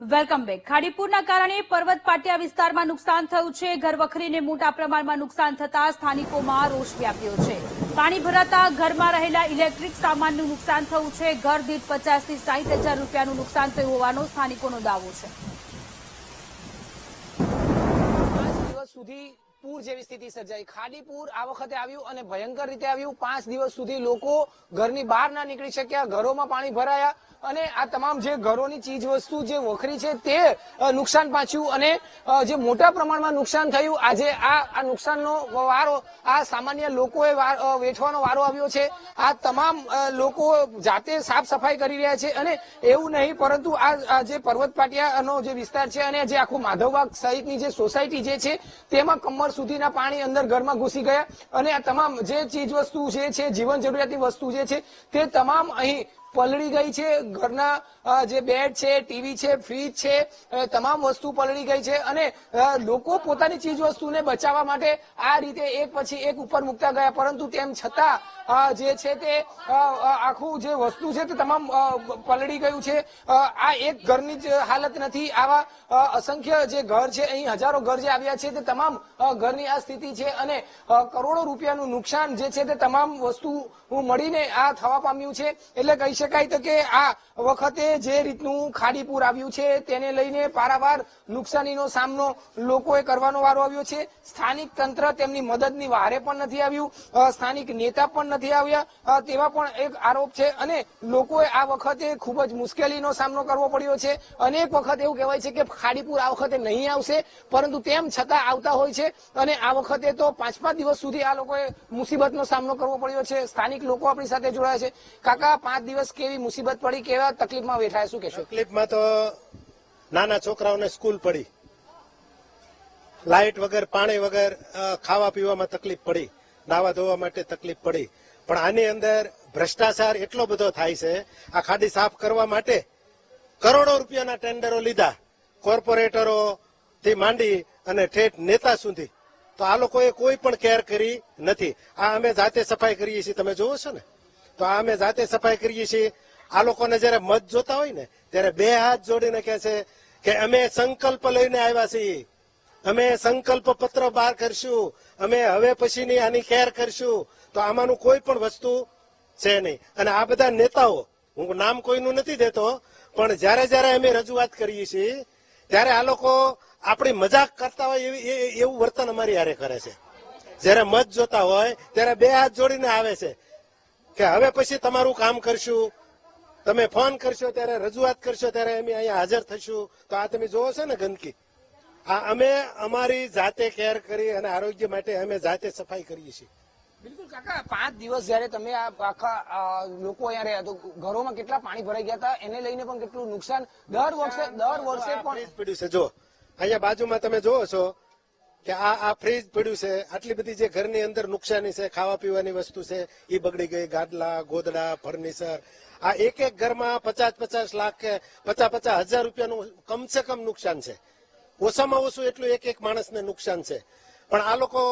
Welcome back. ખાડીપુરના કારણે પર્વત પાટિયા વિસ્તારમાં નુકસાન થયું છે. ઘરવખરીને મોટા પ્રમાણમાં નુકસાન થતા સ્થાનિકોમાં રોષ વ્યાપ્યો છે. પાણી ભરાતા ઘરમાં રહેલા ઇલેક્ટ્રિક સામાનનું નુકસાન થયું છે. ઘર દીઠ પચાસથી સાહીઠ હજાર રૂપિયાનું નુકસાન થયું હોવાનો સ્થાનિકોનો દાવો છે. સુધી પૂર જેવી સ્થિતિ સર્જાઈ. ખાડી પૂર આ વખતે આવ્યું અને ભયંકર રીતે આવ્યું. પાંચ દિવસ સુધી લોકો ઘરની બહાર ના નીકળી શક્યા, ઘરોમાં પાણી ભરાયા અને આ તમામ જે ઘરોની ચીજ વસ્તુ જે વખરી છે તે નુકસાન પાછ્યું અને જે મોટા પ્રમાણમાં નુકસાન થયું, આજે આ આ નુકસાનનો વારો, આ સામાન્ય લોકોએ વેઠવાનો વારો આવ્યો છે. આ તમામ લોકો જાતે સાફ સફાઈ કરી રહ્યા છે અને એવું નહીં, પરંતુ આ જે પર્વત પાટિયાનો જે વિસ્તાર છે અને જે આખું માધવબાગ સહિતની જે સોસાયટી જે છે, તેમાં કમર સુધીના પાણી અંદર ઘરમાં ઘૂસી ગયા. અને આ તમામ જે ચીજ વસ્તુ જે છે, જીવન જરૂરિયાતની વસ્તુ જે છે, તે તમામ અહીં પલળી ગઈ છે. ઘરના જે બેડ છે, ટીવી છે, ફ્રીજ છે તમામ વસ્તુ પલળી ગઈ છે અને લોકો પોતાની ચીજ વસ્તુને બચાવવા માટે આ રીતે એક પછી એક ઉપર મૂકતા ગયા. પરંતુ તેમ છતાં જે છે તે આખું જે વસ્તુ છે તે તમામ પલળી ગયું છે. આ એક ઘરની જ હાલત નથી. આવા અસંખ્ય જે ઘર છે, અહીં હજારો ઘર જે આવ્યા છે તે તમામ ઘરની આ સ્થિતિ છે અને કરોડો રૂપિયાનું નુકસાન જે છે તે તમામ વસ્તુ મળીને આ થવા પામ્યું છે. એટલે કહી શકાય તો કે આ વખતે જે રીતનું ખાડીપુર આવ્યું છે તેને લઈને પારાવાર નુકસાનીનો સામનો લોકોએ કરવાનો વારો આવ્યો છે. સ્થાનિક તંત્ર તેમની મદદની વારે પણ નથી આવ્યું. સ્થાનિક નેતા પણ નથી આવ્યા. તેવા પણ એક આરોપ છે અને લોકોએ આ વખતે ખૂબ જ મુશ્કેલીનો સામનો કરવો પડ્યો છે. અનેક વખત એવું કહેવાય છે કે ખાડીપુર આ વખતે નહીં આવશે, પરંતુ તેમ છતાં આવતા હોય છે અને આ વખતે તો પાંચ પાંચ દિવસ સુધી આ લોકોએ મુસીબતનો સામનો કરવો પડ્યો છે. સ્થાનિક લોકો આપણી સાથે જોડાયા છે. કાકા, પાંચ દિવસ કેવી મુસીબત પડી કેવા તકલીફમાં વેઠાય શું કહેશો? તકલીફમાં તો નાના છોકરાઓને સ્કૂલ પડી. લાઇટ વગર, પાણી વગર ખાવા પીવામાં તકલીફ પડી. નાવા ધોવા માટે તકલીફ પડી. પણ આની અંદર ભ્રષ્ટાચાર એટલો બધો થાય છે, આ ખાડી સાફ કરવા માટે કરોડો રૂપિયાના ટેન્ડરો લીધા. કોર્પોરેટરો થી માંડી અને ઠેઠ નેતા સુધી. તો આ લોકોએ કોઈ પણ કેર કરી નથી. આ અમે જાતે સફાઈ કરીએ છીએ. તમે જોવો છો ને? તો અમે જાતે સફાઈ કરીએ છીએ. આ લોકોને જયારે મત જોતા હોય ને, ત્યારે બે હાથ જોડીને કહે છે કે અમે સંકલ્પ લઈને આવ્યા છીએ. અમે સંકલ્પ પત્ર બહાર કરશું. અમે હવે પછીની આની કેર કરશું. તો આમાંનું કોઈ પણ વસ્તુ છે નહીં. અને આ બધા નેતાઓ, હું નામ કોઈનું નથી દેતો, પણ જ્યારે જ્યારે અમે રજૂઆત કરીએ છીએ, ત્યારે આ લોકો આપણી મજાક કરતા હોય એવી એવું વર્તન અમારી હારે કરે છે. જ્યારે મત જોતા હોય, ત્યારે બે હાથ જોડીને આવે છે. કે હવે પછી તમારું કામ કરશું. તમે ફોન કરશો ત્યારે રજૂઆત કરશો ત્યારે અમે અહીંયા હાજર થશું. તો આ તમે જોવો છો ને ગંદકી? આ અમે અમારી જાતે કેર કરી અને આરોગ્ય માટે અમે જાતે સફાઈ કરીએ છીએ. બિલકુલ કાકા પાંચ દિવસ જયારે તમે આ આખા લોકો અહીંયા રહ્યા તો ઘરોમાં કેટલા પાણી ભરાઈ ગયા હતા? એને લઈને પણ કેટલું નુકસાન? દર વર્ષે દર વર્ષે પણ પડ્યું છે. જો અહીંયા બાજુમાં તમે જોવો છો કે આ આ ફ્રીજ પડ્યું છે, આટલી બધી જે ઘરની અંદર નુકસાની છે, ખાવા પીવાની વસ્તુ છે એ બગડી ગઈ, ગાદલા, ગોદડા, ફર્નિચર. આ એક એક ઘરમાં પચાસ પચાસ લાખ કે પચાસ પચાસ હજાર રૂપિયાનું કમસે કમ નુકસાન છે. ઓછામાં ઓછું એટલું એક એક માણસને નુકસાન છે. પણ આ લોકો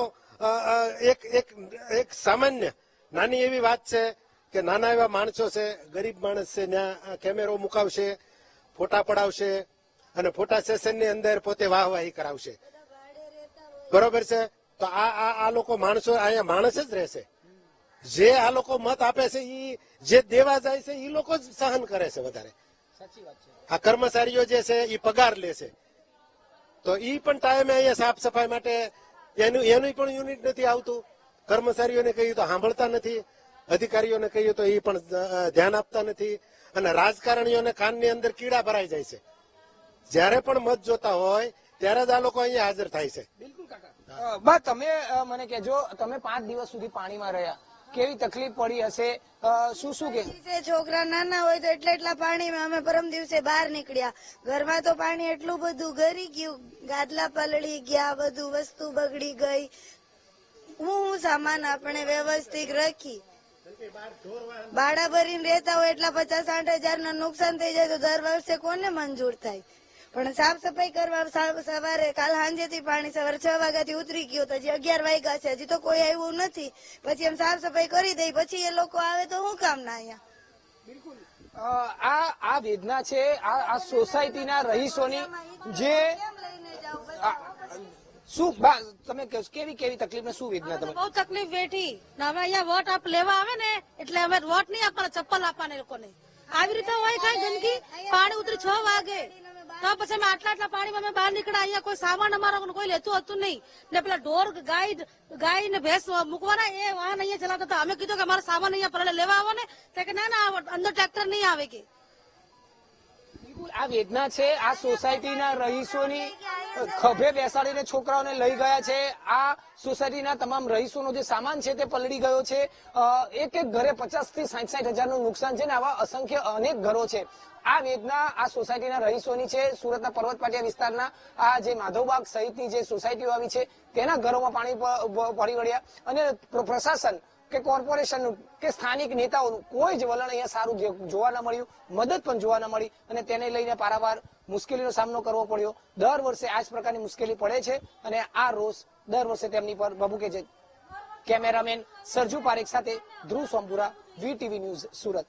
એક એક એક સામાન્ય, નાની એવી વાત છે કે નાના એવા માણસો છે, ગરીબ માણસ છે, ત્યાં કેમેરો મુકાવશે, ફોટા પડાવશે અને ફોટા સેશનની અંદર પોતે વાહવાહી કરાવશે. બરોબર છે? તો આ આ આ લોકો માણસો અહીંયા માણસ જ રહેશે. જે આ લોકો મત આપે છે એ જે દેવા જાય છે એ લોકો જ સહન કરે છે વધારે. આ કર્મચારીઓ જે છે એ પગાર લે છે. તો એ પણ ટાઈમે અહીંયા સાફ સફાઈ માટે એનું એનું પણ યુનિટ નથી આવતું. કર્મચારીઓને કહ્યું તો સાંભળતા નથી. અધિકારીઓને કહ્યું તો એ પણ ધ્યાન આપતા નથી. અને રાજકારણીઓને કાનની અંદર કીડા ભરાઈ જાય છે. જ્યારે પણ મત જોતા હોય ત્યારે જ આ લોકો અહીંયા હાજર થાય છે. બિલકુલ કાકા. બા તમે મને કહેજો તમે પાંચ દિવસ સુધી પાણીમાં રહ્યા. કેવી તકલીફ પડી હશે? શું શું કે? છોકરા નાના હોય તો એટલા એટલા પાણીમાં અમે પરમ દિવસે બહાર નીકળ્યા. ઘરમાં તો પાણી એટલું બધું ગરી ગયું. ગાદલા પલળી ગયા બધું વસ્તુ બગડી ગઈ. હું હું સામાન આપણે વ્યવસ્થિત રાખી. ભાડા ભરીને રહેતા હોય એટલા પચાસ સાઠ હજારનું નુકસાન થઈ જાય તો દર વર્ષે કોને મંજૂર થાય? પણ સાફ સફાઈ કરવા સવારે કાલ સાંજે થી પાણી સવારે છ વાગ્યા થી ઉતરી ગયું તો હજી અગિયાર વાગ્યા છે. હજી તો કોઈ આવ્યું નથી. પછી એમ સાફ સફાઈ કરી દઈ પછી એ લોકો આવે તો શું કામ ના અહીંયા? આ આ વેદના છે આ આ સોસાયટીના રહીશોની જે શું તમે કહો, કેવી કેવી તકલીફ ને શું વેદના તમે? બહુ તકલીફ વેઠી. અમે હવે અહીંયા વોટ આપ લેવા આવે ને એટલે અમે વોટ નહીં આપવાના ચપ્પલ આપવાના લોકોને. આવી રીતે હોય કઈ ગંદકી? પાણી ઉતરી છ વાગે. તો પછી અમે આટલા આટલા પાણીમાં અમે બહાર નીકળ્યા. અહીંયા કોઈ સામાન અમારો કોઈ લેતું હતું નહીં. ને પેલા ઢોર, ગાય ગાય ને ભેંસ મૂકવાના, એ વાહન અહીંયા ચલાવતા હતા. અમે કીધું કે અમારો સામાન અહીંયા પહેલા લેવા આવો ને. કે ના ના અંદર ટ્રેક્ટર નહીં આવે કે. આ વેદના છે, આ સોસાયટીના રહીશોની ખભે બેસાડીને છોકરાઓને લઈ ગયા છે. આ સોસાયટીના તમામ રહીશોનો જે સામાન છે તે પલળી ગયો છે. એક એક ઘરે પચાસથી સાઠ સાઠ હજારનું નુકસાન છે ને આવા અસંખ્ય અનેક ઘરો છે. આ વેદના આ સોસાયટીના રહીશોની છે. સુરતના પર્વત પાટિયા વિસ્તારના આ જે માધવબાગ સહિતની જે સોસાયટીઓ આવી છે, તેના ઘરોમાં પાણી પડી વળ્યા. અને પ્રશાસન કે કોર્પોરેશનનું, કે સ્થાનિક નેતાઓનું, કોઈ જ વલણ અહીંયા સારું જોવા ન મળ્યું, મદદ પણ જોવા ન મળી અને તેને લઈને પારાવાર મુશ્કેલીનો સામનો કરવો પડ્યો. દર વર્ષે આ જ પ્રકારની મુશ્કેલી પડે છે અને આ રોષ દર વર્ષે તેમની પર ભભૂકે છે. કેમેરામેન સરજુ પારેખ સાથે Dhruv Sompura V TV news Surat.